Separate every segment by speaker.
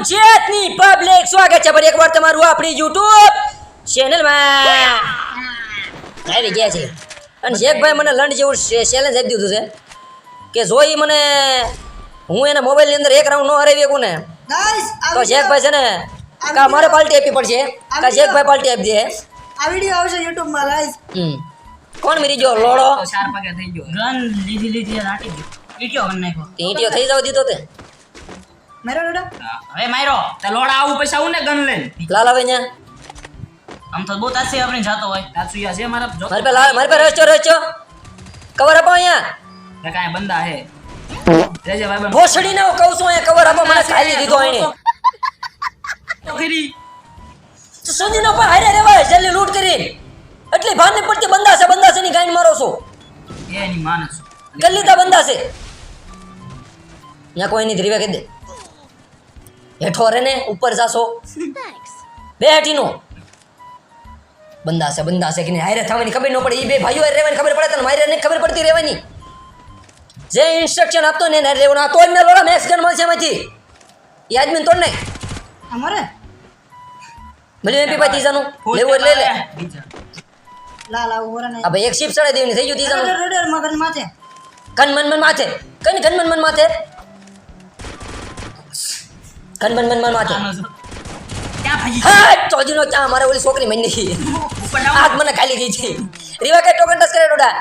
Speaker 1: ગુજરાતની પબ્લિક સ્વાગત છે. ફરી એકવાર તમારું આપણી યુટ્યુબ ચેનલમાં આવી ગયા છે. અને શેખભાઈ મને લંડ જેવું ચેલેન્જ આપી દીધું છે કે જોઈ મને હું એના મોબાઈલની અંદર એક રાઉન્ડ ન હરાવી શકું ને. તો શેખભાઈ છે ને કા મારે પાલટી આપવી પડશે? કા શેખભાઈ પાલટી આપી દે?
Speaker 2: આ વિડિયો આવશે YouTube માં ગાઈસ
Speaker 1: હમ. કોણ મરી ગયો લોડો
Speaker 3: ચાર પગે થઈ ગયો. ગન લીધી લીધી નાખી દીધું.
Speaker 1: ઈટીઓ થઈ જાવ દીધો તે.
Speaker 2: મેરો ડોડા
Speaker 3: હવે માર્યો તે લોડા આવું પછી આવું ને ગન લઈને.
Speaker 1: લાલ આવે ત્યાં
Speaker 3: આમ તો બહુ તાસી આપણે જાતો હોય. તાસુયા છે મારા જો
Speaker 1: મારી પે લાલ મારી પે રચો રચો કવર આપો અહીંયા.
Speaker 3: ને કાય બંદા હે. રેજે ભાઈ
Speaker 1: ભોસડી ને કહું છું અહીંયા કવર આપો. મને ખાલી દીધો એને
Speaker 3: તો કરી
Speaker 1: તો સોની નો પણ હારે રેવાય જલ્દી લૂટ કરી એટલી ભાન ને પડતી બંદા છે બંદા છે ની ગાઈન મારો છો.
Speaker 3: એ એની માનસ
Speaker 1: ગલ્લીતા બંદા છે. યા કોઈ ની ધ્રીવે કહી દે. હેઠો રે ને ઉપર જાશો. બે હેઠીનો બંદા છે બંદા કે નહીં? હારે થવાની ખબર ન પડે. એ બે ભાઈઓ રહેવાની ખબર પડે તને? મારે ખબર પડતી રહેવાની. જે ઇન્સ્ટ્રક્શન આપતો ને એને રહેવાનું. આ તોડ ને લોડા મેક્સ ગન મળશે એમાંથી. એ આદમી તોડ નહીં
Speaker 2: અમારે?
Speaker 1: મળ્યું એમપી ભાઈ તીજાનું લેવું લે.
Speaker 2: લાલ આવું વરા નહીં.
Speaker 1: આ એક શિપ ચડાઈ દેવાની થઈ ગયું
Speaker 2: તીજાનું મગન માથે.
Speaker 1: કન મન મન માથે. કન કન મન મન માથે? કન બન બન બન માથે હા ચોજીનો ચા મારે ઓલી છોકરી
Speaker 3: લાવો.
Speaker 1: આગ મને ખાલી ગઈ છે. રીવા કઈ ટોકન ટચ કરે ડોડા?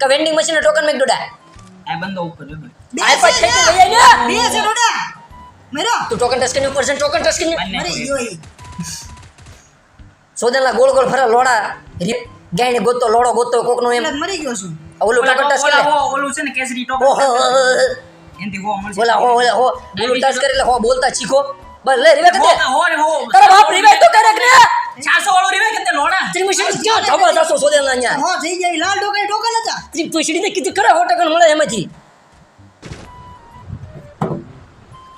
Speaker 1: કે વેન્ડિંગ મશીન ટોકન મેક ડોડા?
Speaker 3: આ બંદો ઉપર બે બંદો.
Speaker 2: બે
Speaker 1: પર
Speaker 2: છે
Speaker 1: કે લઈ
Speaker 2: બે છે ડોડા. મેરો.
Speaker 1: તું ટોકન ટચ કરીને ઉપર છે ટોકન ટચ કરીને.
Speaker 3: બંને
Speaker 2: મરી
Speaker 3: કોઈ.
Speaker 2: ગયો ઈ
Speaker 1: સોદેલા ગોળ ગોળ ફરા લોડા. ગાયને ગોતો લોડો ગોતો કોકનો એમ.
Speaker 2: મરી ગયો છું.
Speaker 1: ઓલું ટોકન ટચ કરે.
Speaker 3: ઓલું છે ને કેસરી ટોપ
Speaker 1: ઓહો.
Speaker 3: એનથી હો મળશે
Speaker 1: બોલા હો ઓલા હો ઓલું ટચ કરે એટલે હો બોલતા શીખો. બસ લે રિવે કતે
Speaker 3: હો રે, હો.
Speaker 1: તારા બાપ રિવે તો કરે કે ને.
Speaker 3: 400 વાળું રિવાય કે તે લોડા
Speaker 1: ત્રિમુશી ક્યાં થવા સોદે ના ન્યા?
Speaker 2: હો થઈ જાય લાલ ડોકા ટોકન હતા.
Speaker 1: ત્રિપુશીને કીધું કરે સો ટકા મળે એમાંથી.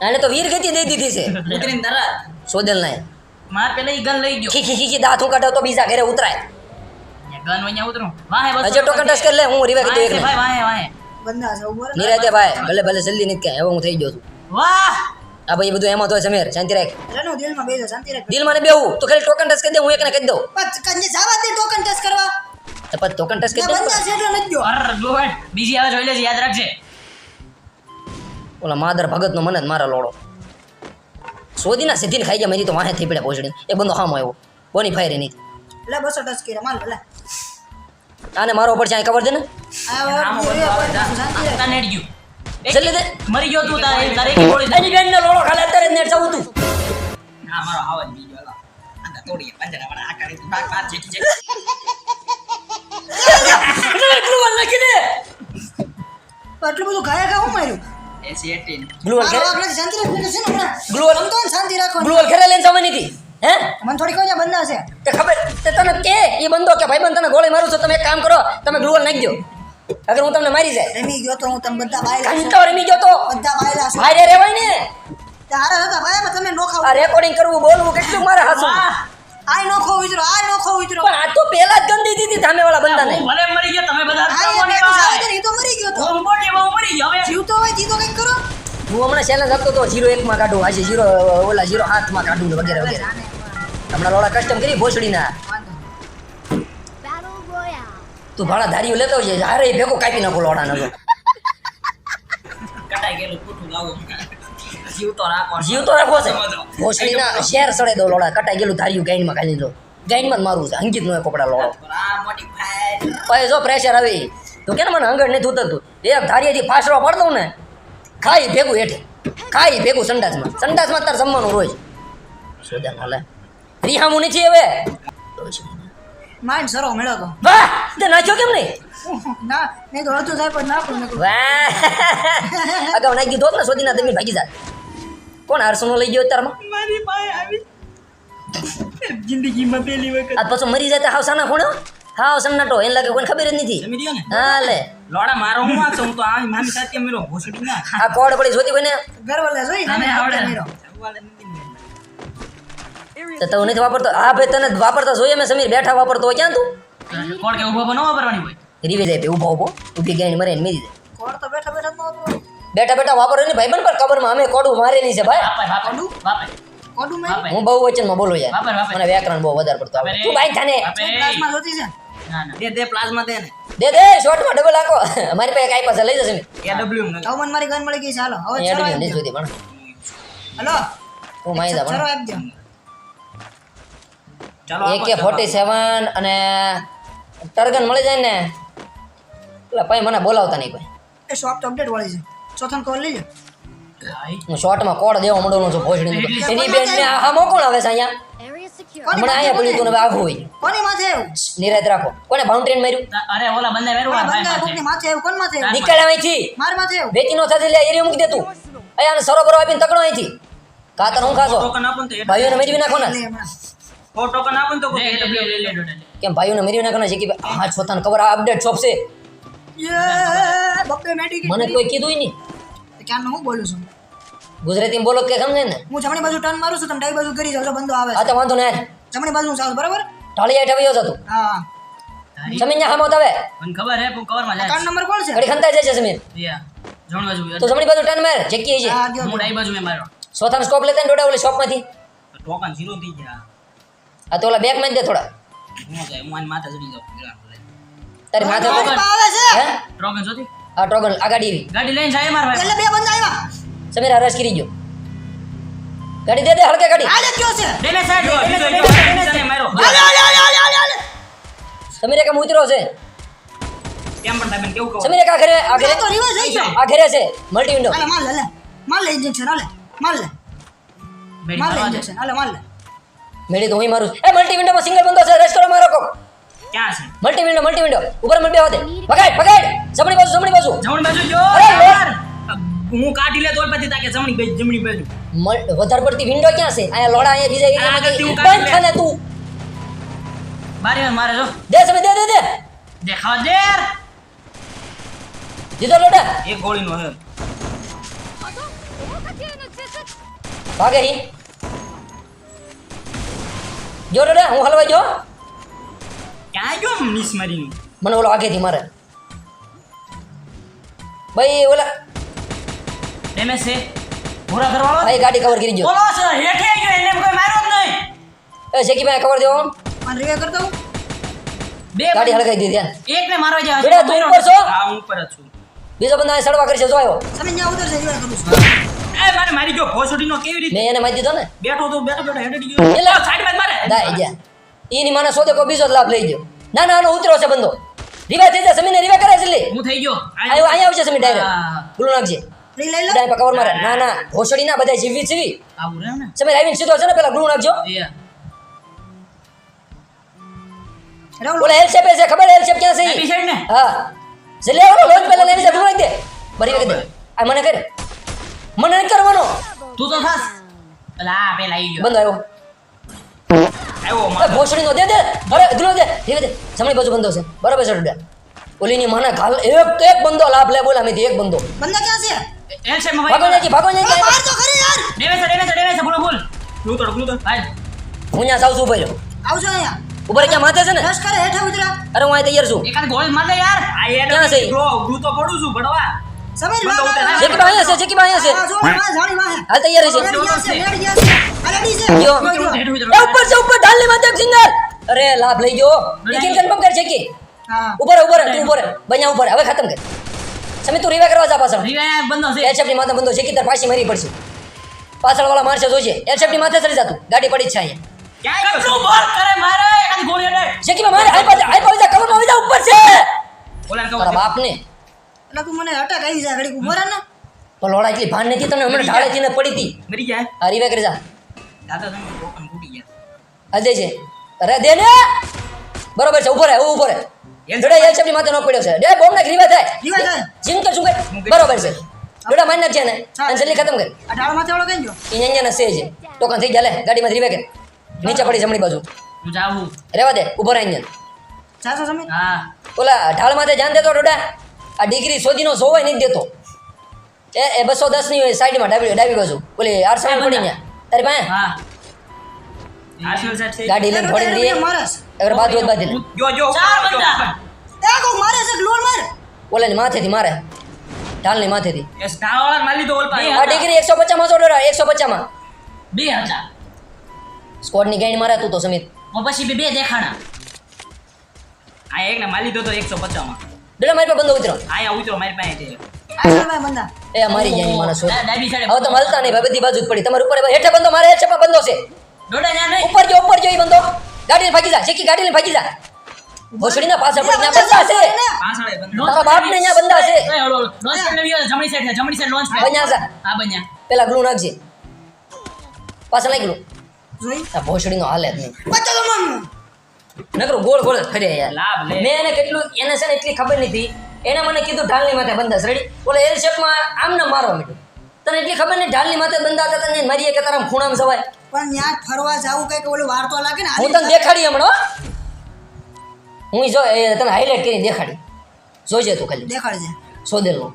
Speaker 1: આને તો વીર ગતિ દઈ દીધી છે.
Speaker 3: ઉતરીને તરત.
Speaker 1: સોદેલ નાય.
Speaker 3: માર પેલા ઈ ગન લઈ ગયો.
Speaker 1: ખી ખી ખી દાંત હું કાઢો તો બીજા ઘરે ઉતરાય.
Speaker 3: ગન વણ્યા ઉતરું. વાહે બસ
Speaker 1: અજે ટોકન ટચ કરી લે હું રિવે કીધું એક
Speaker 3: ભાઈ વાહે વાહે.
Speaker 2: બંદા છે ઉપર
Speaker 1: નિરાતે ભાઈ ભલે ભલે જલ્દી ક્યાંય હવે હું થઈ ગયો છું.
Speaker 3: વાહ!
Speaker 1: આ ભાઈ બધું એમાં તો સમીર શાંતિ રાખ.
Speaker 2: રનો દિલમાં બેસો શાંતિ રાખ
Speaker 1: દિલ મને બેવું તો ખાલી ટોકન ટચ કરી દે હું એકને કહી દઉં.
Speaker 2: પત કંજે જાવા દે ટોકન ટચ કરવા.
Speaker 1: તો પછી ટોકન ટચ કરી દે.
Speaker 2: બંદા છે એટલે નથી ગયો.
Speaker 3: અર ગ્લોહેડ બીજી આવે જોઈ લેજે યાદ રાખજે.
Speaker 1: ઓલા માદર ભગતનો મને જ મારા લોડો સોદીના સીધીને ખાઈ ગયા મેરી તો વાહે થઈ પડ્યા પહોંચડી એ બંદો હામો આવ્યો. બોની ફાયરી નહીં.
Speaker 2: એટલે બસો ટચ કર્યા માલ લે
Speaker 1: આને મારો પડશે આ ખબર છે ને?
Speaker 3: ગયું.
Speaker 1: જલ્દી દે.
Speaker 3: મરી ગયો તું તારે તારે એક ગોળી
Speaker 1: એની બેનને લોડો ખાલે અત્યારે નેટ જવું તું.
Speaker 3: હા મારો આવાજ બીજો હાલો. આંધા તોડીએ પંજરા વાળા આ કરી બાગ બાગ જેકી જેકી
Speaker 1: એટલું દે.
Speaker 2: આટલું બધું ખાયા ખા હું માર્યું?
Speaker 3: એસી
Speaker 1: ઘરે
Speaker 2: શાંતિ છે ને હમણાં?
Speaker 1: ગ્લુ વોલ-
Speaker 2: આમ તો શાંતિ રાખો
Speaker 1: ગ્લુ વોલ ઘરે લઈને જવાની હતી હે?
Speaker 2: મને થોડી કોઈ બંદા છે.
Speaker 1: એ બંધો કે ભાઈ તને ગોળી મારું છો તમે એક કામ કરો તમે ગ્લુઅલ નાખી દો અગર હું તમને મારી જાય.
Speaker 2: રમી ગયો તો હું તમે બધા બાયલા.
Speaker 1: ઘંટો રમી ગયો તો.
Speaker 2: બધા બાયલા
Speaker 1: ભાઈ રેવાય ને.
Speaker 2: તારા હતા ભાઈ તમે નો ખાવ
Speaker 1: આ રેકોર્ડિંગ કરવું બોલવું કેટલું મારે હાસું
Speaker 2: આય નોખો ઉતરો વિતરો આય નો ખાવ
Speaker 1: પણ આ તો પહેલા જ ગંદી દીધી સામે વાળા બંદાને
Speaker 3: ભલે મરી ગયો તમે બધા
Speaker 2: એ ને, તો મરી ગયો તો.
Speaker 3: હું બોડી બહુ મરી ગયો હવે.
Speaker 2: જીવતો હોય જીતો કઈ કરો.
Speaker 1: હું હમણાં ચેલેન્જ આપતો તો જીરો એકમાં કાઢું આજે જીરો ઓલા જીરો માં કાઢું વગેરે વગેરે. હમણાં લોડા કસ્ટમ કરી ભોસડીના.
Speaker 4: Battle Royale.
Speaker 1: તું ભાડા ધારીઓ લેતો છે હારે એ ભેગો કાપી નાખો
Speaker 3: લોડા લાવો જીવ તો રાખો
Speaker 1: રાખવો છે. ભોસડીના શેર સડે દો લોડા કટાઈ ગયેલું ધાર્યું ગાઈનમાં ખાલી દો ગાઈનમાં જ મારું છે. અંકિત નો કપડા લોડો
Speaker 3: આ
Speaker 1: પછી જો પ્રેશર આવે. તો કે ને મને હંગડ નથી ઉતરતું? એક ધારીએથી ફાસરો પડતો ને ખાઈ ભેગું હેઠે. ખાઈ ભેગું સંડાસમાં. સંડાસમાં તાર જમવાનું રોજ સોજા લે રિહામું નથી હવે?
Speaker 2: માઇન્ડ સરો મેળો તો.
Speaker 1: વાહ! તે નાખ્યો કેમ નહીં?
Speaker 2: ના નહીં તો હતું થાય પણ ના પણ
Speaker 1: વાહ! અગાઉ નાખી દોત ને સોદીના તમે ભાગી જાત. કોણ હર્ષનો લઈ ગયો અત્યારમાં?
Speaker 3: મારી પાસે આવી જિંદગીમાં પહેલી વખત.
Speaker 1: આ પાછો મરી જાય તો હાવ સાના ખૂણો? હાવ સન્નાટો એને લાગે કોઈ ખબર જ નથી.
Speaker 3: જમી દ્યો ને?
Speaker 1: હા લે.
Speaker 3: લોડા મારો હું વાંચો? હું તો આ મામી સાથે મેરો ભોસડી ના.
Speaker 1: આ કોડ પડી જોતી કોઈને
Speaker 2: ગરવલે જોઈ ને
Speaker 3: આવડે.
Speaker 2: મેરો
Speaker 3: આવડે નથી ને.
Speaker 1: તો તું નથી વાપરતો. હા ભાઈ તને વાપરતા જોઈએ? મેં સમીર બેઠા વાપરતો હોય ક્યાં તું?
Speaker 3: કોણ કે ઊભો ન વાપરવાની હોય?
Speaker 1: રીવે જાય ઊભો ઊભો. ઊભી ગાઈને મરે ને મેરી દે
Speaker 2: કોણ તો બેઠા બેઠા નો હતો
Speaker 1: બેઠા બેઠા વાપરો ને ભાઈ બન પણ કબરમાં અમે કોડું મારેલી છે ભાઈ.
Speaker 3: વાપર વાપર. વાપર.
Speaker 2: કોડું મેં
Speaker 1: હું બહુ વચનમાં બોલું યાર.
Speaker 3: વાપર, વાપર.
Speaker 1: મને વ્યાકરણ બહુ વધારે પડતો
Speaker 3: આવે.
Speaker 1: તું ભાઈ
Speaker 3: જાને.
Speaker 2: ક્લાસમાં જોતી છે
Speaker 3: ના? ના દે દે પ્લાઝમા દે ને.
Speaker 1: દે દે શોર્ટમાં ડબલ આખો. મારી પાસે કાંઈ પાસે લઈ જશે મેં
Speaker 3: એડબ્લ્યુ ને
Speaker 2: તો મને મારી ગન મળી ગઈ ચાલો હવે
Speaker 1: ચાલો પણ.
Speaker 2: હલો.
Speaker 1: હું માહી
Speaker 2: દા
Speaker 1: પણ
Speaker 2: આપી દો
Speaker 3: ચાલો
Speaker 1: એકે ફોર્ટી સેવન અને ટર્ગન મળી જાય ને એટલે ભાઈ મને બોલાવતા નહીં કોઈ.
Speaker 2: એ શોપ તો અપડેટ વાળી છે. ચોથાનો કોલ લઈ લો.
Speaker 1: હું શોર્ટમાં કોડ દેવા માંડવાનો છું ભોસડી એની બેન ને આ મોકોણ આવે છે અહીંયા
Speaker 4: Area secure.
Speaker 1: હમણાં અહીંયા પડ્યું તું ને હવે આઘું હોય.
Speaker 2: કોની માથે આવ્યું
Speaker 1: નિરાત રાખો. કોને બાઉન્ડ્રી માર્યું?
Speaker 3: અરે ઓલા બંને વેરું
Speaker 2: ઓલા
Speaker 3: ભાઈ
Speaker 2: માથે. આવ્યું કોણ માથે આવ્યું
Speaker 1: નીકળ અહીંથી.
Speaker 2: માર માથે આવ્યું
Speaker 1: વેચી નો થતી લે એરી મૂકી દે તું. અહીંયા સરોબરો આપીને તકડો અહીંથી. કાતર હું
Speaker 3: ખાસો
Speaker 1: ભાઈઓને મેળવી નાખો ને.
Speaker 2: લે
Speaker 3: ટોકન આપો ને તો લે
Speaker 1: કેમ ભાઈઓને નાખો ને જે કે હા છોતાને ખબર આ અપડેટ શોપ છે.
Speaker 2: યે બપ્પે મેડિકેટ
Speaker 1: મને કોઈ કીધું નહીં.
Speaker 2: ક્યાં હું બોલું છું?
Speaker 1: ગુજરાતીમાં બોલો કે સમજે ને?
Speaker 2: હું જમણી બાજુ ટર્ન મારું છું તમે ડાબી બાજુ કરી જાવ છો બંધો આવે
Speaker 1: આ તો વાંધો નહીં.
Speaker 2: જમણી બાજુ હું ચાલું બરાબર?
Speaker 1: ઢાળી આઠ આવ્યો જતું
Speaker 2: હા
Speaker 1: સમીર ને હામો તવે
Speaker 3: મને ખબર હે પણ કવરમાં જાય
Speaker 2: ટર્ન નંબર કોણ છે?
Speaker 1: ઘડી ખંતા જાય છે સમીર
Speaker 3: યા જમણી બાજુ
Speaker 1: તો જમણી બાજુ ટર્ન માર જેકી છે
Speaker 2: હું
Speaker 3: ડાઈ બાજુ મે મારો
Speaker 1: સોથાનો સ્કોપ લેતા ને ડોડા ઓલી શોપમાંથી
Speaker 3: ટોકન ઝીરો થઈ ગયા.
Speaker 1: આ તો ઓલા બેગમાં દે થોડા.
Speaker 3: હું જાય હું આની માથે ચડી જાઉં. ગળા પર લઈને.
Speaker 1: તારી માથે
Speaker 2: મારી
Speaker 1: તો-
Speaker 2: આવે છે.
Speaker 1: હે?
Speaker 3: ટોકન જોતી?
Speaker 1: આ ટ્રોગન આ ગાડી
Speaker 3: ગાડી લઈને જાય મારા ભાઈ.
Speaker 2: એટલે બે બંદા આવ્યા.
Speaker 1: સમીર હરાશ કરી ગયો. ગાડી દે દે હળકે ગાડી.
Speaker 2: આ કયો છે?
Speaker 3: ડેમેજ સાઈડ
Speaker 2: જો,
Speaker 3: ડેમેજ
Speaker 2: મારો
Speaker 1: સમીર કેમ ઉતરો છે.
Speaker 3: કેમ પણ તમે કેવું કહો?
Speaker 1: સમીર કા આ ઘરે આ ઘરે.
Speaker 2: તો થઈ ગયો.
Speaker 1: આ ઘરે છે મલ્ટી વિન્ડો
Speaker 2: હાલે માલ લે માલ લે ઇન્જેક્શન હાલે. માલ લે.
Speaker 3: બેડી
Speaker 2: લે ઇન્જેક્શન હાલે માલ લે.
Speaker 1: મેળી તો હું મારું એ મલ્ટી વિન્ડોમાં સિંગલ બંધો છે રેસ કરો મારો કો
Speaker 3: ક્યાં છે?
Speaker 1: મલ્ટી વિન્ડો મલ્ટી વિન્ડો ઉપર મને બેવા દે. પકડ પકડ જમણી બાજુ જમણી બાજુ.
Speaker 3: જમણી બાજુ જો
Speaker 1: અરે,
Speaker 3: યાર. હું કાઢી લે તો પછી તાકે જમણી બાજુ જમણી બાજુ.
Speaker 1: વધારે પડતી વિન્ડો ક્યાં છે? આયા લોડા આયા બીજા
Speaker 3: આ માં
Speaker 1: બંધ થને તું.
Speaker 3: બારી મારે જો.
Speaker 1: દે સમય દે દે દે.
Speaker 3: દે હાજર
Speaker 1: દીધો લોડા.
Speaker 3: એક ગોળીનો હે.
Speaker 1: ભાગે હી. જો લોડા હું હલવાઈ જો
Speaker 3: ક્યાં ગયો મિસ મારીને?
Speaker 1: મને ઓલો આગેથી મારે. ભાઈ ઓલા
Speaker 3: ડેમેજ છે ભૂરા કરવાળો
Speaker 1: ભાઈ ગાડી કવર કરી જો
Speaker 3: બોલો સર હેઠે ગયો એને કોઈ માર્યો જ નહીં.
Speaker 1: એ શેકી ભાઈ કવર દેવો
Speaker 2: મને રિવે કર દઉં?
Speaker 3: બે
Speaker 1: ગાડી હળગાઈ દીધી ધ્યાન
Speaker 3: એક ને મારવા જાય
Speaker 1: બેટા, તું ઉપર છો?
Speaker 3: હા હું ઉપર છું.
Speaker 1: બીજો બંદા સડવા કરશે જો આવ્યો.
Speaker 2: સમજ ત્યાં ઉતરશે રિવે કરું છું.
Speaker 3: એ મારે મારી ગયો ભોસડીનો કેવી રીતે?
Speaker 1: મેં એને મારી દીધો ને?
Speaker 3: બેઠો તો બેઠો બેઠો હેડે ગયો એટલે સાઈડમાં મારે.
Speaker 1: દાઈ ગયા એની મને સોદે કો બીજો લાભ લઈ ગયો. ના ના આનો ઉતરો છે બંદો. રીવા થઈ જા સમીને રીવા કરે છે
Speaker 3: હું થઈ ગયો.
Speaker 1: આયો અહીંયા આવશે
Speaker 3: સમી
Speaker 1: ડાયરેક્ટ ફૂલો નાખજે.
Speaker 2: ફ્રી લઈ લો.
Speaker 1: ડાય કવર મારે. ના ના ભોસડી ના બધા જીવી જીવી.
Speaker 3: આવું રહ્યો ને?
Speaker 1: સમીર આવીને સીધો છે ને પેલા ભૂલું નાખજો.
Speaker 3: એ.
Speaker 1: ઓલા હેલ્પ છે ખબર હેલ્પ છે ક્યાં હા. ઓલો લોજ પેલા નાખી દે આ મને કરે. મને નથી કરવાનો.
Speaker 3: તું તો થાસ પેલા પેલા આવી ગયો.
Speaker 1: બંધ આવ્યો.
Speaker 3: આવ્યો
Speaker 1: એ
Speaker 3: માર.
Speaker 1: ભોસડીનો દે દે. અરે ધૂલો દે ધીરે દે. જમણી બાજુ બંધો છે બરાબર છે ડુડા ઓલીની માના ઘાલ એક તો એક બંધો લાભ લે બોલા મેથી એક બંધો
Speaker 2: બંધો ક્યાં છે?
Speaker 3: એ છે
Speaker 1: ભાગો
Speaker 3: ભાઈ.
Speaker 1: ભાગો ત્યાંથી
Speaker 2: માર તો ખરી યાર.
Speaker 3: ડેમેજ છે ડેમેજ છે ડેમેજ છે બોલો બોલ. તું તો ગ્લુ તો ભાઈ
Speaker 1: હું ત્યાં સાવ છું ઊભો રહ્યો.
Speaker 2: આવજો અહીંયા.
Speaker 1: ઉપર ક્યાં માથે છે ને?
Speaker 2: રસ કરે હેઠે ઉતરા.
Speaker 1: અરે હું અહીં તૈયાર છું.
Speaker 3: એકાદ ગોળી મારે યાર. આ હેડ
Speaker 1: ક્યાં છે?
Speaker 3: ગ્લો તો પડું છું ભડવા
Speaker 2: સમીર વાહ
Speaker 1: જેકી ભાઈ છે. જેકી ભાઈ અહીંયા
Speaker 2: હા જો વાહ જાણી વાહ
Speaker 1: છે હાલ તૈયાર છે.
Speaker 2: મેળ ગયા છે મેળ ગયા છે. આ રેડી છે.
Speaker 1: ગયો.
Speaker 2: ગયો, ગયો.
Speaker 3: હેઠું
Speaker 1: એ ઉપર છે ઉપર. ઢાલની માથે એક સિંગર અરે લાભ લઈ ગયો. ટિકિટ કન્ફર્મ કર જેકી
Speaker 2: હા.
Speaker 1: ઉપર ઉપર તું ઉપર બન્યા ઉપર હવે ખતમ કર. સમી તું રીવા કરવા જા પાછળ.
Speaker 3: રીવે બંધો છે
Speaker 1: એચએફની માથે બંધો જેકી તાર પાછી મારી પડશે. પાછળ વાળા મારશે જોશે એચએફની માથે ચડી જા ગાડી પડી જ છે અહીંયા.
Speaker 3: કેટલું બોલ કરે મારે? એકાદ ગોળી હેડે
Speaker 1: જેકી માં મારે હાઈ પાછા હાઈ પાછા કવરમાં આવી જા ઉપર છે.
Speaker 3: ઓલા ને
Speaker 2: એટલે તું મને અટક આવી જા ઘડી ઊભો ને.
Speaker 1: પણ લોડા એટલી ભાન નથી તને હમણાં ઢાળે ને પડી હતી.
Speaker 3: મરી જાય
Speaker 1: હરી વેકરી જા.
Speaker 3: દાદા તમે ટોકન ફૂટી ગયા.
Speaker 1: અજય છે. અરે દે ને! બરોબર છે ઊભો રહે ઊભો રહે. જોડે એચએફની માથે નો પડ્યો છે. ડે બોમ્બ ને ગ્રીવા થાય.
Speaker 2: ગ્રીવા થાય.
Speaker 1: જીમ કર? શું બરોબર છે. જોડા મારી નાખજે ને અને જલ્દી ખતમ કર.
Speaker 2: આ ઢાળ માથે ઓળો કઈ ગયો?
Speaker 1: ઈ અહીંયા ને સે છે. ટોકન થઈ ગયા લે ગાડીમાં રીવે કે નીચે પડી જમણી બાજુ.
Speaker 3: હું જાઉં.
Speaker 1: રેવા દે ઊભો રહે અહીંયા.
Speaker 2: ચારસો સમય
Speaker 3: હા.
Speaker 1: ઓલા ઢાળ માથે ધ્યાન દેતો ડોડા આ ડિગ્રી શોધીનો જોવાય નહીં દેતો. એ એ બસો દસની સાઈડમાં ડાબી ડાબી બાજુ. બોલી આઠસો પડી ને તારી પાસે? ગાડી લઈને થોડી દઈએ.
Speaker 2: મારસ.
Speaker 1: અગર બાદ હોય બાદ
Speaker 3: જો જો
Speaker 2: ચાર બંદા એ મારે છે ગ્લોર માર?
Speaker 1: ઓલાની માથેથી મારે. ઢાલની માથેથી.
Speaker 3: એ સ્ટારવાળા મારી લીધો ઓલ પાસે
Speaker 1: આ ડિગ્રી એકસો પચાસમાં સો ડોલર એકસો પચાસમાં
Speaker 3: બે હતા.
Speaker 1: સ્કોડની ગાઈડ મારે તું તો સમિત.
Speaker 3: હું પછી બે દેખાણા. આ એક ને મારી લીધો તો એકસો પચાસમાં
Speaker 1: ડોલા મારી પાસે બંદો ઉતરો
Speaker 3: આયા ઉતરો મારી પાસે છે
Speaker 1: એ મારી માણસ હવે તો મળતા નહીં બધી બાજુ જ પડી તમારે ઉપર હેઠે બંધો મારે હેઠે પણ બંધો છે ઉપર જો ઉપર જો ઈ બંધો ગાડીને ભાગી જા શીખી ગાડીને ભાગી જા ભોસડીના પાછળ પડી ત્યાં છે
Speaker 3: પાછળ બંધ
Speaker 1: તારા બાપને અહીંયા છે
Speaker 3: ઓય, હળો, હળો. લોન્ચ પેડ ને વ્યો, જમણી સાઈડ જમણી સાઈડ લોન્ચ
Speaker 1: બન્યા જા
Speaker 3: હા બન્યા
Speaker 1: પેલા ગ્લુ નાખજે પાછળ નાખી ગ્લુ ભોસડીનો હાલે જ નહીં
Speaker 2: બચ્ચા તો મમ્મી
Speaker 1: નકરો ગોળ ગોળ ફરે યાર.
Speaker 3: લાભ લે.
Speaker 1: મેં એને કેટલું એને છે ને એટલી ખબર નથી એને મને કીધું ઢાલની માથે બંધાસ રેડી ઓલે એલ શેપમાં આમ ને મારવા માંડ્યું. તને એટલી ખબર નહીં ઢાલની માથે બંધાતા તને મારીએ કે તારા ખૂણામાં સવાય.
Speaker 2: પણ ત્યાં ફરવા જાવું કંઈક ઓલું વાર્તો લાગે ને
Speaker 1: હું તને દેખાડી હમણાં હું. જો એ તને હાઇલાઇટ કરીને દેખાડી. જોજે તું ખાલી.
Speaker 2: દેખાડજે. સોદેલો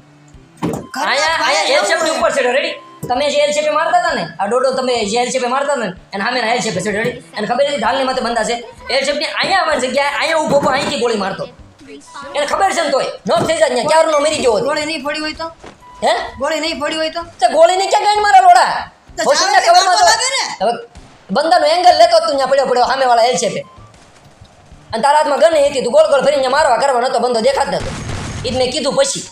Speaker 1: અહીંયા અહીંયા એલ શેપની ઉપર છે રેડી તમે જે એલ શેપે મારતા હતા ને આ ડોડો તમે જે એલ શેપે મારતા હતા ને એને સામે એલ શેપે છે રેડી. અને ખબર હતી ઢાલની માથે બંધા છે. એલ શેપની અહીંયા આવવાની જગ્યાએ અહીંયા ઊભો ઊભો અહીંથી ગોળી મારતો. એને ખબર છે ને તોય. નોક થઈ જાય ક્યારનો મરી ગયો
Speaker 2: ગોળી નહીં પડી હોય તો?
Speaker 1: હે?
Speaker 2: ગોળી નહીં પડી હોય તો?
Speaker 1: તે ગોળી ને ક્યાં ગાંડ મારા લોડા?
Speaker 2: તો
Speaker 1: હોશિયાર ખબરમાં
Speaker 2: તો
Speaker 1: તો
Speaker 2: ને.
Speaker 1: હવે બંદાનો એંગલ લેતો તું ત્યાં પડ્યો પડ્યો સામે વાળા એલ શેપે અને તારા હાથમાં ગન હતી તું ગોળ ગોળ ફરીને મારવા કરવા નતો બંધો દેખાત નતો. એ જ મેં કીધું પછી.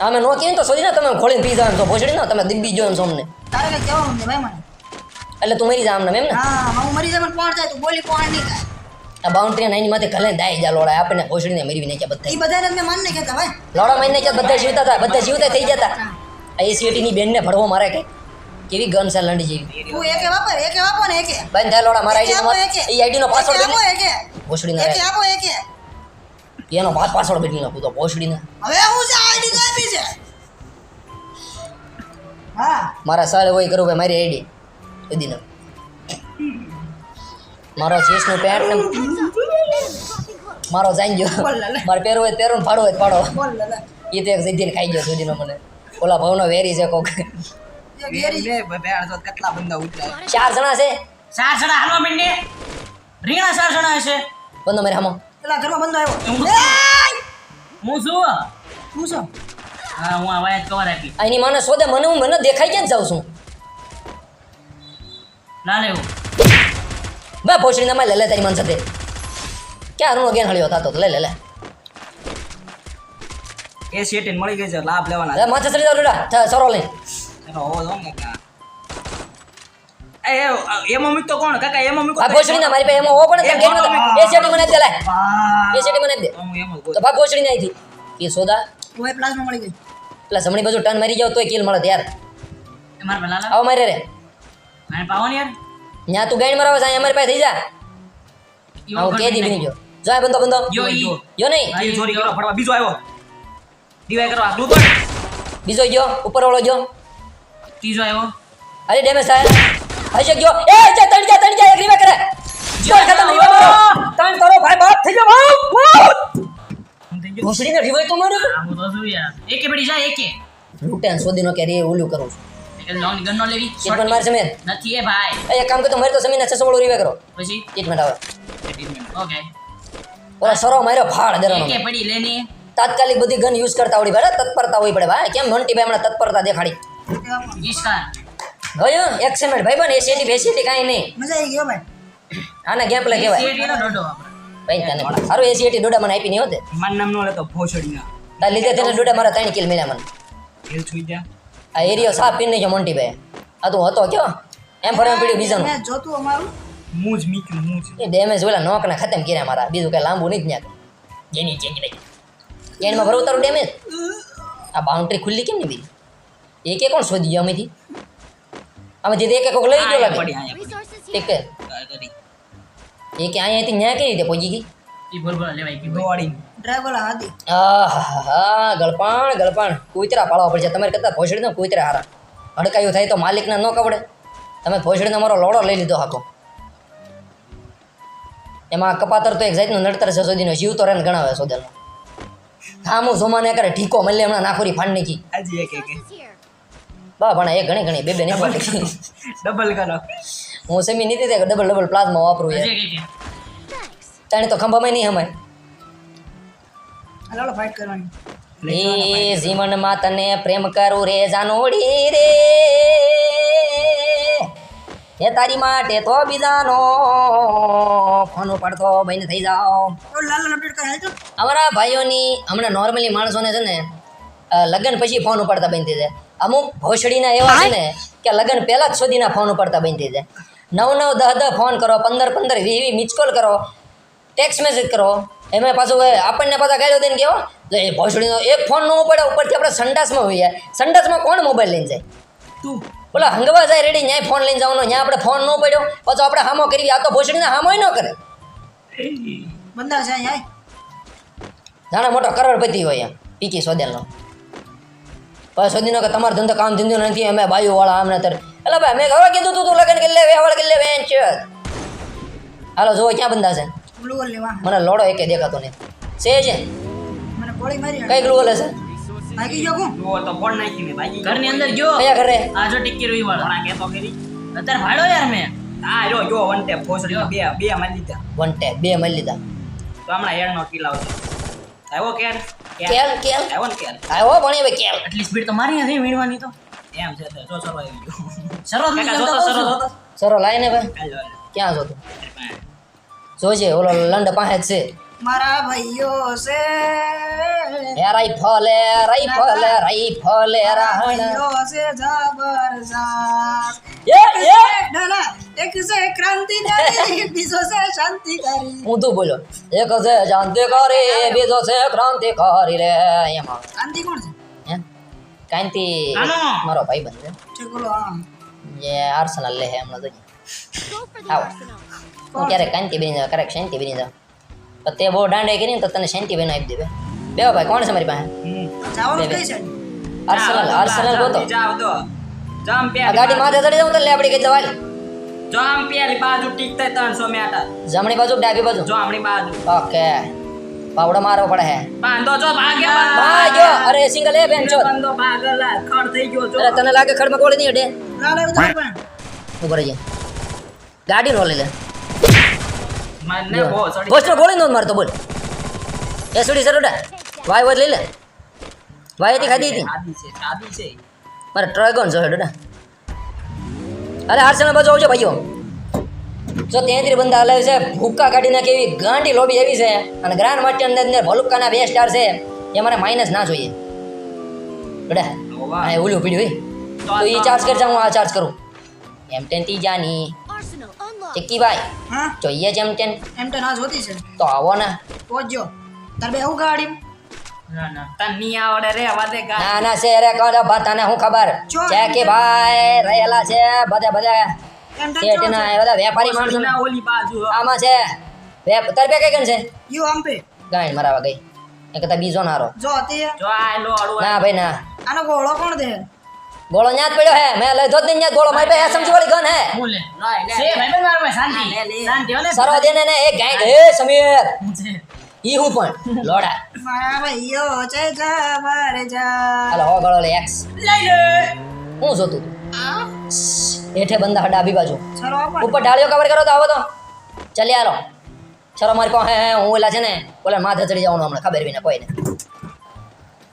Speaker 1: અમે નો કહીએ તો સોજી ને તમે ખોલીને પી છો ભોસડી ને તમે દિબ્બી જો છો અમને.
Speaker 2: તારે કે કહેવાનું છે ભાઈ મને.
Speaker 1: એટલે તું મરી જા આમને એમ ને?
Speaker 2: હા હું મરી પણ કોણ જાય? તું બોલી કોણ નહીં થાય.
Speaker 1: આ બાઉન્ડ્રી નાઈની માથે ગલે દાઈ જા લોડા આપણને ભોસડીને મરી નાખ્યા બધા.
Speaker 2: એ બધાને મેં માન નહીં કહેતા ભાઈ.
Speaker 1: લોડા મારી કે બધા જીવતા હતા બધા જીવતા થઈ જતા. આ એસીએટીની બેનને ભરવો મારે કે કેવી ગન છે લંડી જેવી.
Speaker 2: તું એકે વાપર એકે વાપો ને એકે.
Speaker 1: બંધ થાય લોડા મારા આઈડી
Speaker 2: નો
Speaker 1: એ આઈડી નો પાસવર્ડ
Speaker 2: એકે આપો એકે.
Speaker 1: ભોસડી
Speaker 2: એકે આપો એકે.
Speaker 1: એનો પાસવર્ડ બદલી નાખું તો ભોસડી ના
Speaker 2: હવે હું છે આઈડી તો છે? હા.
Speaker 1: મારા સાળે હોય કરું ભાઈ મારી આઈડી. બધી મારો ચેસ નો પેન્ટ ને મારો જાઈ ગયો. મારે પહેરવો હોય પહેરો ને ફાડવો હોય ફાડો. એ તો એક જગ્યાએ ખાઈ ગયો સુધીનો મને. ઓલા ભાવનો વેરી છે કોક. ચાર જણા છે.
Speaker 3: ચાર જણા? હાલવા માંડે. રીણા ચાર જણા છે
Speaker 1: બંધો મારે હામો.
Speaker 2: પેલા ઘરમાં બંધો આવ્યો.
Speaker 3: હું-
Speaker 2: શું
Speaker 3: હું શું હા હું આ જ કવર આપી
Speaker 1: એની માને સોદે મને હું મને દેખાઈ ક્યાં જાઉં છું?
Speaker 3: ના લેવું
Speaker 1: બે ભોસડી ના લે લે તારી મન સાથે. ક્યાં રૂનો ગેન હળ્યો હતો લે લે લે.
Speaker 3: એ સેટિંગ મળી ગઈ છે લાભ લેવાના
Speaker 1: લે માથે ચડી જાવ ડોડા. થા સરો લઈ
Speaker 3: એનો હોવો જો ને એ એ- એમાં મૂકતો કોણ? કાકા એમાં મૂકો
Speaker 1: આ ભોસડી ના મારી પાસે એમાં હો પણ ગેનમાં એ સેટી મને દે લે. એ સેટી મને દે.
Speaker 3: હું એમ જ
Speaker 1: તો ભાગ ભોસડી ને આઈથી એ સોદા.
Speaker 2: પ્લાઝમા મળી ગઈ.
Speaker 1: પેલા જમણી બાજુ ટર્ન મારી જાવ તોય કિલ મળે યાર
Speaker 3: એ ભલાલા
Speaker 1: આવો મારે રે.
Speaker 3: મારે પાવો ને યાર.
Speaker 1: ન્યા તું ગાઈડ મરાવે જાય અમારી પાસે થઈ જા.
Speaker 3: આવો
Speaker 1: કે દી
Speaker 3: નહીં.
Speaker 1: બની ગયો. જા બંધો બંધો
Speaker 3: યો ઈ.
Speaker 1: યો નહીં.
Speaker 3: આ ચોરી કરો ફડવા બીજો આવ્યો. ડીવાય કરો આગલું તો
Speaker 1: બીજો ગયો ઉપર વાળો ગયો.
Speaker 3: ત્રીજો આવ્યો.
Speaker 1: અરે ડેમેજ થાય. હશે ગયો. એ જા તણ જા તણ જા એક રીવા કરે. જો ખતમ રીવા મારો તણ કરો ભાઈ બાપ થઈ ગયો વાવ
Speaker 3: ગયો.
Speaker 1: રીવાય તો માર્યો
Speaker 3: હું તો શું યાર. એકે પડી જાય એકે.
Speaker 1: રૂટેન સોદીનો કે રે ઓલું કરું છું.
Speaker 3: લોંગ ગન નો લેવી.
Speaker 1: એક મિનિટ માર સમીર
Speaker 3: નથી એ ભાઈ.
Speaker 1: એક કામ કર તો મારી તો સમીરને 600 વાળું રીવા કરો.
Speaker 3: પછી?
Speaker 1: એક મિનિટ આવે.
Speaker 3: ઓકે
Speaker 1: ઓલા સરો માર્યો ફાડ દેરાનો
Speaker 3: એકે પડી લેની
Speaker 1: તાત્કાલિક બધી ગન યુઝ કરતા આવડી ભાઈ તત્પરતા હોય પડે ભાઈ. કેમ મોન્ટી ભાઈ હમણાં તત્પરતા દેખાડી. ગયો એક સેમેન્ટ ભાઈ બન એસીટી બેસીટી કાંઈ નહીં.
Speaker 2: મજા આવી ગયો ભાઈ.
Speaker 1: આને ગેમ પ્લે કહેવાય.
Speaker 3: સીએટી નો ડોડો આપણે.
Speaker 1: ભાઈ તને સારું એસીટી ડોડા મને આપી નહીં હોતે.
Speaker 3: મારું નામ નો લેતો ભોસડીના.
Speaker 1: તાર લીધે તેને ડોડા મારા ત્રણ કિલ મળ્યા મને.
Speaker 3: એલ છુઈ જા
Speaker 1: આ એરિયો સાફ પીને છે મોન્ટી ભાઈ. આ તું હતો કયો? એમ ફરવા પડ્યું બીજાનું.
Speaker 2: મેં જોતું અમારું.
Speaker 3: મૂજ મીક્યું મૂજ
Speaker 1: એ ડેમેજ ઓલા નોકને ખતમ કર્યા મારા. બીજું કઈ લાંબુ નહીં જ ન્યા. જેની ચેન્જ નહીં એનમાં ભરવું તારું ડેમેજ આ બાઉન્ડ્રી ખુલ્લી કેમ નહીં બીજી એક એક કોણ શોધી ગયો અમેથી અમે તો એક એક લઈ ગયો લાગે.
Speaker 3: પડી આયા
Speaker 1: એક
Speaker 3: કરી.
Speaker 1: અહીંયાથી ન્યા કઈ રીતે પહોંચી ગઈ?
Speaker 3: ઈ બોલ બોલ લેવાય કી.
Speaker 2: દોડી ડ્રાઈવર હાથી.
Speaker 1: આહાહા, ગળપાણ ગળપાણ. કૂતરા પાળવા પડશે. તમારે કરતા ભોસડીનો કૂતરા હારા. હડકાયું થાય તો માલિકને ન કવડે તમે ભોસડીનો મારો લોડો લઈ લીધો હાકો. એમાં કપાતર તો એક જાતનું નડતર છે સોદીનો. જીવ તો રેન ગણાવે સોદેલનો. હામું જોમાને કરે ઠીકો મળે હમણાં નાખોરી ફાંડ નાખી.
Speaker 3: હજી એક એક એક.
Speaker 1: બા પણ એ ઘણી ઘણી બે બે નહીં
Speaker 3: ડબલ કરો.
Speaker 1: હું સેમી નીતિ તે ડબલ ડબલ પ્લાઝમા વાપરું યાર. તાણી તો ખંભામાં નહીં હમાય.
Speaker 2: હાલો ફાઇટ કરવાની.
Speaker 1: એ જીવનમાં તને પ્રેમ કરું રે જાનોડી રે. એ તારી માટે તો બીજાનો ફોન પડતો બંધ થઈ જાઓ. અમારા ભાઈઓની હમણાં નોર્મલી માણસોને છે ને લગ્ન પછી ફોન ઉપાડતા બનતી થઈ જાય. અમુક ભોસડીના એવા છે ને કે લગ્ન પહેલા જ સુધીના ફોન ઉપાડતા બનતી થઈ જાય. નવ નવ દહ દહ ફોન કરો પંદર પંદર વી વી મિસ કોલ કરો ટેક્સ્ટ મેસેજ કરો. એમાં પાછું આપણને પાછા ગાયો દઈને કેવો? તો એ ભોસડીનો એક ફોન ન ઉપાડે ઉપરથી આપણે સંડાસમાં હોઈએ. સંડાસમાં કોણ મોબાઈલ લઈને જાય?
Speaker 2: તું.
Speaker 1: ઓલા હંગવા જાય રેડી ન્યાય ફોન લઈને જવાનો ત્યાં આપણે ફોન ન પડ્યો પાછો આપણે હામો કરી આ તો ભોસડીને હામોય ન કરે.
Speaker 2: બંદા છે અહીંયા
Speaker 1: જાણે મોટો કરોડપતિ હોય એમ પીકી સોદેલનો. પછી સોદીનો કે તમારો ધંધો કામ ધંધો નથી અમે બાયુવાળા અમને આમને તર એટલે ભાઈ મેં હવે કીધું તું તું લગન કરી લે વેવાળ કરી લે વેન છે. હાલો જો ક્યાં બંધા છે? મને લોડો એકે દેખાતો નહીં. છે છે?
Speaker 2: મને ગોળી મારી
Speaker 1: કઈ ગ્લુઅલ છે
Speaker 2: ભાગી ગયો હું.
Speaker 3: જો તો ફોન નાખી મે ભાગી
Speaker 4: ઘરની અંદર ગયો
Speaker 1: કયા ઘરે?
Speaker 4: આ જો ટિક્કી રોઈ વાળ
Speaker 3: ઘણા કહેતો કરી
Speaker 4: અત્યારે ભાડો યાર મે.
Speaker 3: આ જો જો વન ટેપ ફોસડી બે બે મળી લીધા.
Speaker 1: વન ટેપ બે મળી લીધા.
Speaker 3: તો હમણાં હેડ નો કિલ આવશે. આવ્યો કેર
Speaker 1: કેલ કેલ.
Speaker 3: આવ્યો ને કેર
Speaker 1: આવ્યો ભણી હવે કેલ.
Speaker 4: એટલી સ્પીડ તો મારી નથી વીણવાની તો.
Speaker 3: એમ છે તો જો સરો આવી ગયો કાકા સરો. જોતો
Speaker 1: ભાઈ.
Speaker 3: હાલો હાલો.
Speaker 1: ક્યાં છો તું જોજે ઓલો લંડ પાસે છે.
Speaker 2: મારા ભાઈઓ છે.
Speaker 1: એ રાઈફલ રાઈફલ રાઈફલ રાહણ.
Speaker 2: છે જબરજસ્ત.
Speaker 1: એ એ!
Speaker 2: ના ના એક છે ક્રાંતિકારી બીજો છે શાંતિકારી.
Speaker 1: હું તું બોલ્યો એક છે ક્રાંતિકારી બીજો છે ક્રાંતિકારી રે એમાં.
Speaker 2: શાંતિ કોણ છે?
Speaker 1: હે કાંતિ. મારો ભાઈ બંધ
Speaker 2: હા.
Speaker 1: જે આર્સેનલ લે હે હમણાં તો આવો. હું ક્યારેક કાંતિ બની જાવ ક્યારેક શાંતિ બેની જાવ તો તે બહુ દાંડે કરીને તો તને શાંતિ બેન આપી દેવે. બે ભાઈ કોણ છે મારી પાસે?
Speaker 2: છે
Speaker 1: આર્સેનલ આર્સેનલ ગોતો.
Speaker 3: જાવ તો જામ
Speaker 1: આ ગાડી માથે ચડી જાઉં તો લે આપડી કઈ દવાઈ
Speaker 3: જામ પેલી બાજુ ટીકતા ત્રણસો મીટર
Speaker 1: જમણી બાજુ ડાબી બાજુ?
Speaker 3: જો હમણી બાજુ.
Speaker 1: ઓકે. પાવડો મારવો પડે હે.
Speaker 3: બાંધો જો ભાગે
Speaker 1: ભાગ્યો. અરે સિંગલ એ બેન છો.
Speaker 3: બાંધો ભાગલા ખડ થઈ ગયો જો.
Speaker 1: અરે તને લાગે ખડમાં ગોળી નહીં અડે?
Speaker 2: ના આવ્યું તારું પણ
Speaker 1: ઉપર જઈએ ગાડી રોલે લે.
Speaker 3: મને બહુ સડી
Speaker 1: પોસ્ટર ગોળી નો મારતો બોલ. એ સુડી સરોડા વાય વાય લઈ લે. વાય હતી ખાધી હતી.
Speaker 3: ખાધી છે ખાધી છે.
Speaker 1: મારે ટ્રેગન જો હેડો અરે આર્સેનલ બાજુ આવજો ભાઈઓ. જો તેત્રી બંદા હલાવે છે ભૂક્કા કાઢી નાખે એવી ગાંડી લોબી એવી છે અને ગ્રાન્ડ માસ્ટર અંદર અંદર ભલુક્કાના બે સ્ટાર છે એ મારે માઇનસ ના જોઈએ. બડા. હા ઓલું પીડ્યું હોય તો એ ચાર્જ કરજા હું આ ચાર્જ કરું. એમ ટેન તી જાની. ટિક્કી
Speaker 2: ભાઈ
Speaker 1: જોઈએ છે એમ ટેન
Speaker 2: એમ ટેન આ જોતી છે.
Speaker 1: તો આવો ને.
Speaker 2: પહોંચજો તાર બે હું ગાડી
Speaker 4: ના ના
Speaker 3: તનની આવડે રે વાદે ગા.
Speaker 1: ના ના છે રે કહો તને હું ખબર? છે કે ભાઈ રહેલા છે બધા બધા. શેઠના એ બધા વેપારી માણસો
Speaker 3: ના. ઓલી બાજુ
Speaker 1: આમાં છે વે તાર બે કઈ છે?
Speaker 2: યુ આમ પે.
Speaker 1: ગાઈન મરાવા ગઈ. એ કતા બીજો નારો
Speaker 2: જો હતી
Speaker 3: જો આ લો અડું
Speaker 1: ના ભાઈ ના.
Speaker 2: આનો ગોળો કોણ દે?
Speaker 1: ગોળો ન્યાત પડ્યો હે. મેં લઈ ધોત ન્યાત ગોળો મારી પાસે સમજી વાળી ગન હે.
Speaker 4: હું લે
Speaker 3: લાય, લે,
Speaker 4: છે ભાઈ મારો ભાઈ શાંતિ. શાંતિ હો ને.
Speaker 1: સરો દેને ને ને એ ગાઈન એ સમીર.
Speaker 4: હું
Speaker 1: ઈ હું પણ. લોડા.
Speaker 2: મારા ભાઈઓ છે જા.
Speaker 1: હાલો હો ગળો લે એક્સ
Speaker 4: લઈ લે.
Speaker 1: હું જોતું? તું હેઠે બંદા ડાબી બાજુ.
Speaker 2: ચલો પણ
Speaker 1: ઉપર ડાળીઓ કવર કરો તો આવો તો. ચાલી હાલો. ચલો મારી પાસે હું ઓલા છે ને ઓલા માથે ચડી જવાનું હમણાં ખબર વિના કોઈને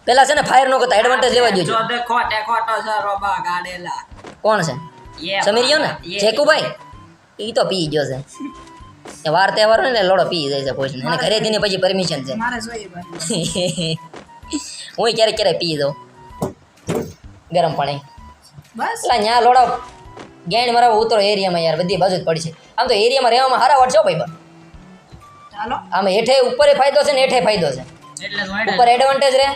Speaker 1: પેલા છે ને ફાયર નો કરતા એડવાન્ટેજ લેવા જોઈએ
Speaker 3: ખોટે ખોટો છે રોબા ગાડેલા
Speaker 1: કોણ છે? સમીર ગયો ને? જેકુભાઈ? ઈ તો પી ગયો છે. વાર તહેવાર હોય ને લોડો પી જાય છે કોઈ એને ઘરે દીને પછી પરમિશન છે. હું ક્યારેક ક્યારેક પી દઉં. ગરમ પાણી.
Speaker 2: બસ.
Speaker 1: ત્યાં લોડો ગેંડ મારા ઉતરો એરિયામાં યાર બધી બાજુ જ પડી છે. આમ તો એરિયામાં રહેવામાં હારા વાટ છો ભાઈ પણ.
Speaker 2: ચાલો.
Speaker 1: આમ હેઠે ઉપર ફાયદો છે ને હેઠે ફાયદો છે. ઉપર એડવાન્ટેજ રહે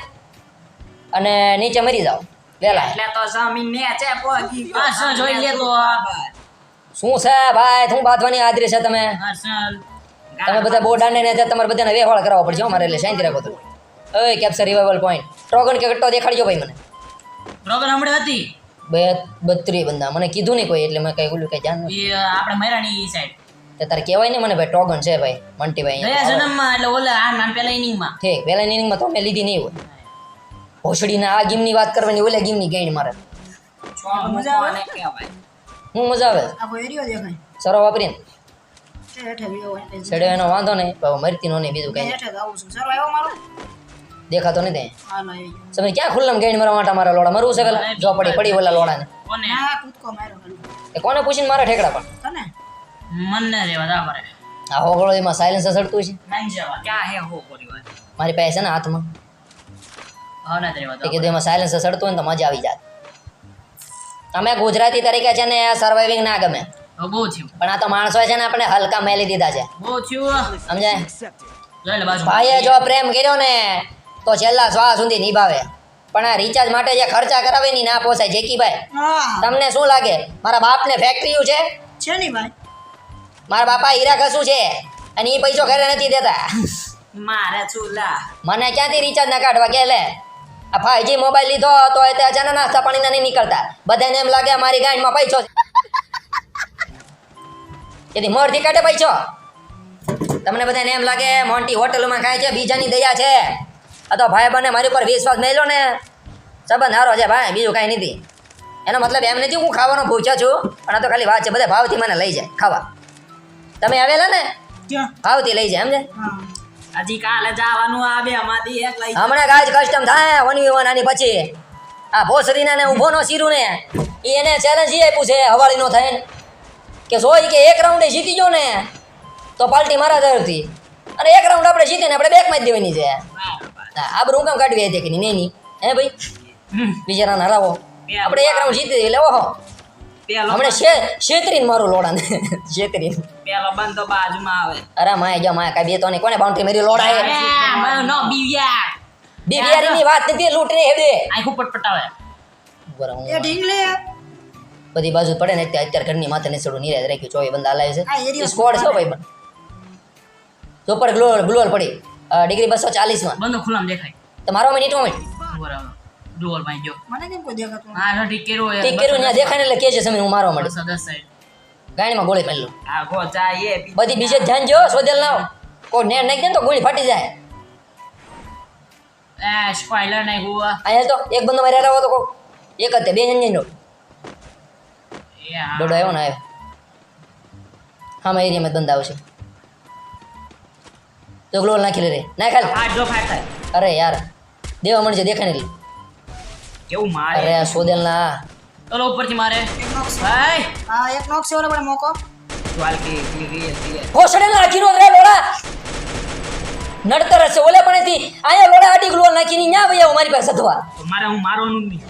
Speaker 1: અને નીચે મરી જાવ વેલા.
Speaker 3: એટલે તો જમીન ને છે પોગી. ગયો.
Speaker 4: શું જોઈ લે તો
Speaker 1: શું છે ભાઈ? શું બાંધવાની હાજરી છે તમે? તમે બધા બહુ દાંડે ને તમારે બધાને વેવાળ કરાવવા પડશે અમારે એટલે શાંતિ રાખો તમે. ઓય કેપ્ચર રિવાઇવલ પોઈન્ટ ટ્રોગન કે કટ્ટો દેખાડજો ભાઈ મને.
Speaker 4: ટ્રોગન હમણાં હતી?
Speaker 1: બે બત્રી બંદા મને કીધું નહીં કોઈ એટલે મેં કઈ ઓલું કઈ જાણ
Speaker 4: એ આપણે ઈ સાઈડ
Speaker 1: તે તારે કહેવાય ને મને ભાઈ ટોગન છે ભાઈ મંટીભાઈ
Speaker 4: ગયા. જન્મમાં એટલે ઓલા આ નામ પેલા ઇનિંગમાં
Speaker 1: ઠીક પહેલા ઇનિંગમાં તો મેં લીધી નહીં હોય. ભોસડીના આ ગીમની વાત કરવાની ઓલે ગીમની ગેણ મારે.
Speaker 2: મજા આવે?
Speaker 1: હું મજા આવે?
Speaker 2: આખો એરિયો દેખાય?
Speaker 1: સરો વાપરીને છેડ્યો એનો વાંધો નહીં મરતી નો નહીં બીજું કઈ
Speaker 2: સર આવ્યો મારો.
Speaker 1: દેખાતો નહીં
Speaker 2: હા ના
Speaker 1: તમે ક્યાં ખુલ્લામાં ગઈને મારા માટે મારા લોડા? મરવું છે પેલા જો પડી પડી ઓલા
Speaker 4: કોને?
Speaker 2: ના કૂદકો માર્યો ખાલી.
Speaker 1: એ કોને પૂછીને મારા ઠેકડા પણ
Speaker 2: તને
Speaker 4: મન ને રેવા દા મારે.
Speaker 1: આ હોગળો એમાં સાયલેન્સર સડતું છે
Speaker 3: ક્યાં હે હો કોરી
Speaker 1: મારી પાસે છે ને હાથમાં.
Speaker 4: હવે ના રેવા દો
Speaker 1: કીધું એમાં સાયલેન્સર સડતું હોય ને તો મજા આવી જાય તમે ગુજરાતી તરીકે છે ને સર્વાઈવિંગ ના ગમે.
Speaker 4: બહુ થયું.
Speaker 1: પણ આ તો માણસો છે ને આપણે હલકા મેલી દીધા છે.
Speaker 4: બહુ થયું
Speaker 1: સમજાય? ભાઈએ જો પ્રેમ કર્યો ને તો છેલ્લા શ્વાસ સુધી નિભાવે. પણ આ રિચાર્જ માટે જે ખર્ચા કરાવે ની ના પોસાય. જેકીભાઈ તમને શું લાગે? મારા બાપને ફેક્ટરીઓ છે?
Speaker 2: છે ની ભાઈ.
Speaker 1: મારા બાપા હીરા ઘસું છે અને એ પૈસો ઘરે નથી દેતા.
Speaker 3: મારા ચૂલા.
Speaker 1: મને ક્યાંથી રિચાર્જ ના કાઢવા કે લે? આ ફાઈવજી મોબાઈલ લીધો તો એ અચાનક નાસ્તા પાણી નહીં નીકળતા. બધાને એમ લાગે મારી ગાંઠમાં પૈસો છે. એથી મોરથી કાઢે પૈસો. તમને બધાને એમ લાગે મોન્ટી હોટલમાં ખાય છે બીજાની દયા છે. આ તો ભાઈ બને મારી ઉપર વિશ્વાસ મેળ્યો ને. સંબંધ સારો છે ભાઈ બીજું કાંઈ નથી. એનો મતલબ એમ નથી હું ખાવાનો ભૂખ્યો છું પણ આ તો ખાલી વાત છે બધા ભાવથી મને લઈ જાય ખાવા. તમે આવેલા ને? ભાવથી લઈ જાય સમજે
Speaker 3: હજી કાલે જવાનું આ બે એક લઈ
Speaker 1: હમણાં ગાજ કસ્ટમ થાય વન વી વન આની પછી. આ ભોસરીના ને ઊભો નો સીરું ને એને ચેલેન્જ ઈ આપ્યું છે હવાળી નો થાય. કે સોય કે એક રાઉન્ડે જીતી જો ને તો પાર્ટી મારા તરફથી. અને એક રાઉન્ડ આપણે જીતીને આપણે બેકમાં જ દેવાની છે. આબરૂ હું કામ કાઢવી હતી કે નહીં નહીં હે ભાઈ? બિચારાને હરાવો આપણે એક રાઉન્ડ જીતી એટલે ઓહો હમણે છે છેતરીને મારું લોડાને. છેતરીને
Speaker 3: પેલો બંધો બાજુમાં આવે.
Speaker 1: અરે માય જો માય કાઈ બે તો કોને બાઉન્ડ્રી મારી લોડાએ
Speaker 4: એ, નો બીવ્યા
Speaker 1: બી બિહારીની વાત નથી લૂંટને હેડે
Speaker 4: આખું પટપટાવે
Speaker 1: બરાબર હું
Speaker 2: એ ઢીંગલે
Speaker 1: બધી બાજુ પડે ને અત્યારે ઘરની માથે નીચેડું નિરાજ રાખ્યું. ચોવી બંધ હલાય છે. સ્કોડ છે ભાઈ પણ. જો પર ગ્લોઅર ગ્લોઅર પડી. ડિગ્રી બસો ચાલીસમાં.
Speaker 4: બંધો ખુલ્લામાં દેખાય.
Speaker 1: તો મિનિટ મિનિટ
Speaker 4: બરાબર. ડોલમાં જો.
Speaker 2: મને કેમ કોઈ દેખાતું નથી?
Speaker 4: હા ઠીક એ
Speaker 1: ટીક કર્યું દેખાય ને એટલે કે છે સમય હું મારવા માંડું.
Speaker 4: બસો સાઈડ.
Speaker 1: ગાડીમાં ગોળી પહેલું
Speaker 3: આ ગો જાય એ
Speaker 1: બધી બીજે ધ્યાન જો સોદેલ ના કોઈ નેટ નાખી દે તો ગોળી ફાટી જાય.
Speaker 4: એ સ્પાઇલર નાખ્યું
Speaker 1: અહીંયા તો એક બંદો મારે રહ્યો તો કહું. એક જ તે બે જણ જઈને
Speaker 4: એ
Speaker 1: આવ્યો ને આવ્યો. હા મારા એરિયામાં બંધ આવશે. તો ગ્લોલ નાખી લે રે. નાખ હાલ.
Speaker 3: ફાટ જો ફાટ થાય
Speaker 1: અરે યાર દેવા મળશે દેખાય નહીં.
Speaker 3: કેવું મારે?
Speaker 1: અરે આ સોદેલ ના
Speaker 4: ચલો ઉપરથી મારે.
Speaker 2: છે.
Speaker 4: ભાઈ.
Speaker 2: હા એક નોક છે ઓલો પણ મોકો.
Speaker 3: વાલ કે ક્લિયર ક્લિયર
Speaker 1: ભોસડે નાખીનો રે લોડા. નડતર છે ઓલે પણ થી આયા લોડા આડી ગ્લોલ નાખીને ન્યા ભાઈ મારી પાસે અથવા
Speaker 3: મારે હું મારવાનું નહીં.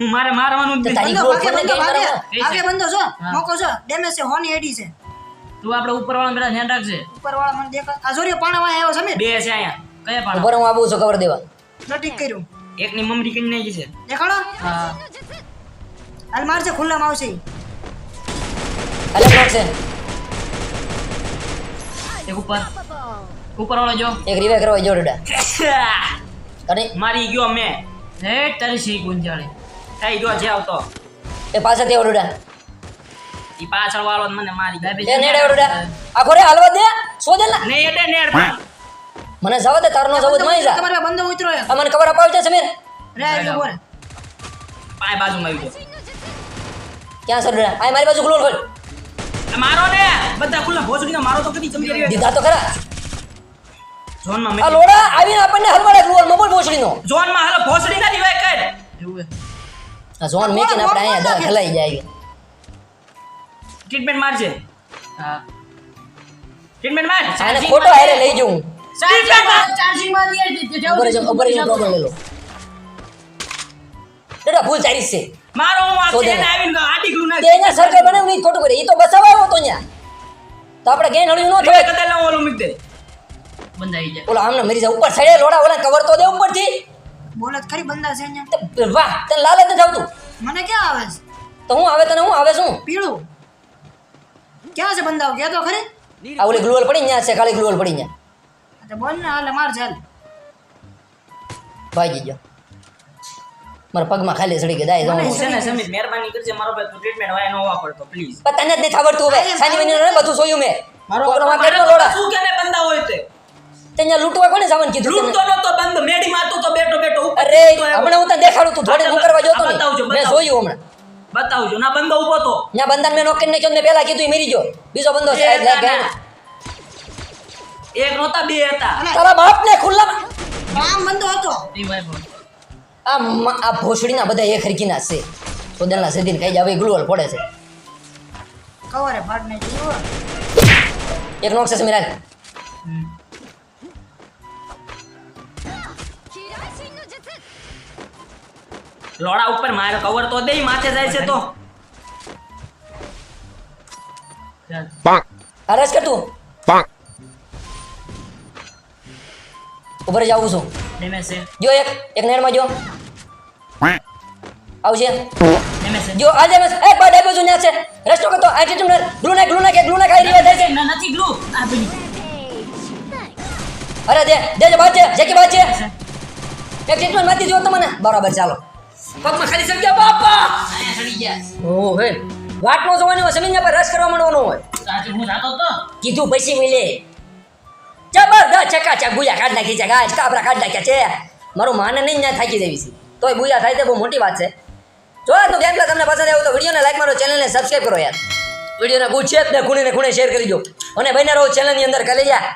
Speaker 3: હું મારે મારવાનું જ નહીં.
Speaker 1: તારી
Speaker 2: બંધો
Speaker 1: ગ્લોલ
Speaker 2: પર
Speaker 1: ગેમ
Speaker 2: ભાગે.
Speaker 1: કરાવો
Speaker 2: બંધો છો મોકો છો ડેમેજ છે હોની એડી છે.
Speaker 4: તું આપણે ઉપર વાળા પેલા ધ્યાન રાખજે.
Speaker 2: ઉપર વાળા મને દેખા આ જોરિયો પાણામાં આવ્યો સમીર
Speaker 3: બે છે અહીંયા.
Speaker 4: કયા પાણા?
Speaker 1: ઉપર હું આવું છું ખબર દેવા.
Speaker 2: નટીક કર્યું.
Speaker 3: એકની મમરી કરી નાખી છે.
Speaker 2: દેખાડો.
Speaker 4: હા.
Speaker 2: હાલ મારશે ખુલ્લામાં આવશે.
Speaker 1: અલે બ્લોક છે?
Speaker 4: એક ઉપર. ઉપર વાળો જો.
Speaker 1: એક રીવે કરવા જો ડડા. અને
Speaker 3: મારી ગયો મેં.
Speaker 4: હે તારી સી ગુંજાળી.
Speaker 3: થઈ ગયો છે આવતો.
Speaker 1: એ પાછા તે ડડા.
Speaker 3: ઈ પાછળ વાળો મને મારી ગયો
Speaker 1: એ નેડે ડડા આખો રે હાલવા દે સોજે ના.
Speaker 3: ને એટલે નેડ
Speaker 1: મને જવા દે તારનો જવું મઈ જા.
Speaker 2: તમારે બંદો ઉતરો.
Speaker 1: આ મને ખબર અપાવજે સમીર
Speaker 2: રે આવી બોલ.
Speaker 3: પાય બાજુ માં આવી ગયો.
Speaker 1: ક્યાં સર આય આ મારી બાજુ ખુલ્લો ખોલ.
Speaker 3: મારો ને. બધા ખુલ્લા ભોસડીનો મારો તો કદી જમી રહ્યો
Speaker 1: દીધા તો ખરા.
Speaker 3: ઝોનમાં
Speaker 1: આ
Speaker 3: મેં
Speaker 1: લોડા આવીને આપણને હલવાડે ગ્લોલ મોબાઈલ ભોસડીનો.
Speaker 3: ઝોનમાં હાલ ભોસડી ના રિવાય કર.
Speaker 4: એવું.
Speaker 1: આ ઝોન મેકીને આપણે અહીંયા દા ખલાઈ જાય.
Speaker 3: ટ્રીટમેન્ટ મારજે.
Speaker 4: હા.
Speaker 3: ટ્રીટમેન્ટ માર.
Speaker 1: આને ફોટો હારે લઈ જઉં.
Speaker 4: ચાર્જિંગ ચાર્જિંગમાં. દે દે જાવ
Speaker 1: ઉપર જમ ઉપર જમ પ્રોબ્લેમ લઈ લો ડડા ફૂલ ચારીસ છે.
Speaker 3: મારો હું આ
Speaker 1: શોધે
Speaker 3: છે ને
Speaker 1: ને.
Speaker 3: આવીને આટી ગયું
Speaker 1: ના તેના સરકાર બને હું ખોટું કરે. એ તો બસાવા આવ્યો તો ન્યા તો આપણે ગેન હળ્યું ન થાય
Speaker 3: કદાચ ઓલું મૂક દે.
Speaker 4: બંધાઈ જાય.
Speaker 1: ઓલા આમને મરી જાય. ઉપર સડે લોડા ઓલા કવર તો દે ઉપરથી
Speaker 2: બોલત ખરી બંધા છે ન્યા
Speaker 1: તે વાહ તને લાલચ નથી આવતું.
Speaker 2: મને ક્યાં આવે છે?
Speaker 1: તો હું આવે તને હું આવે શું?
Speaker 2: પીળું. ક્યાં છે બંધાવ? કે તો ખરી?
Speaker 1: આ ઓલી ગ્લુઅલ પડી ન્યા છે ખાલી ગ્લુઅલ પડી ન્યા.
Speaker 2: આ તો બોલ ને હાલે માર ચાલ
Speaker 1: ભાગી ગયો. મારા પગમાં ખાલી સડી ગયા. દાય જાઉં
Speaker 3: છે ને સમીર મહેરબાની કરજે મારો ભાઈ તું ટ્રીટમેન્ટ વાય નો હોવા પડતો પ્લીઝ
Speaker 1: પણ તને જ નથી આવડતું હવે. સાની મહિને બધું સોયું મેં.
Speaker 3: મારો
Speaker 1: કોકનો કેટલો લોડા?
Speaker 3: શું કેને બંદા હોય તે?
Speaker 1: તને લૂંટવા કોને જવાનું કીધું
Speaker 3: લૂંટતો નતો બંધ મેડી મારતો તો બેઠો બેઠો
Speaker 1: અરે
Speaker 3: તો
Speaker 1: હમણાં હું તને દેખાડું તું. થોડી હું કરવા જોતો મેં જોયું હમણાં.
Speaker 3: બતાવજો ના બંદો ઊભો તો.
Speaker 1: ના બંધન મેં નોકરી નાખ્યો ને મેં પહેલા કીધું મેરી જો બીજો બંદો છે
Speaker 3: એક
Speaker 1: એટલે
Speaker 3: ના, એક નહોતા બે હતા.
Speaker 1: તારા બાપને ખુલ્લા
Speaker 2: આ મંદો હતો.
Speaker 4: એ
Speaker 1: આ આ ભોસડીના બધા એક હરકીના છે. સોદલના સદીન કઈ જાવે ગ્લુઅલ પડે છે.
Speaker 2: કવરે ફાડ ને
Speaker 1: એક નોક છે
Speaker 3: લોડા ઉપર મારે કવર તો દે માથે જાય છે તો.
Speaker 1: હરસ કર તું. ઉપર જાવું છું.
Speaker 4: ડેમેજ છે.
Speaker 1: જો એક એક નેરમાં જો. આવશે
Speaker 4: ડેમેજ છે.
Speaker 1: જો આજે એ એક બાદ બાજુ ન્યા છે. રેસ્ટો કરતો. આ ટીમ ગ્લુ નાખ ગ્લુ નાખ ગ્લુ નાખ આઈ રહ્યા છે.
Speaker 4: ના, નથી ગ્લુ આ બની
Speaker 1: અરે દે દે જે છે જે કે બાદ છે. એક ટીમમાંથી જો તમને બરાબર ચાલો. પગમાં ખાલી સર ગયા બાપા?
Speaker 4: અહીંયા ચડી ગયા.
Speaker 1: ઓ હે. જોવાની હોય જમીન પર રસ કરવા માંડવાનો હોય.
Speaker 4: સાચું હું જાતો તો?
Speaker 1: કીધું પૈસી મિલે જબરદસ્ત ચકાચક બુયા કાઢ નાખી છે ગાજ કાબરા કાઢ નાખ્યા છે. મારું માને નહીં ત્યાં થાકી દેવી છે. તોય બુયા થાય તે બહુ મોટી વાત છે. જો તો ગેમ તમને પસંદ આવ્યો તો વિડીયોને લાઈક મારો ચેનલને સબસ્ક્રાઈબ કરો યાર. વિડીયોને ગુચ્છે જ ને ખૂણે ને ખૂણે શેર કરી દો અને બન્યા રહો ચેનલની અંદર કરી જા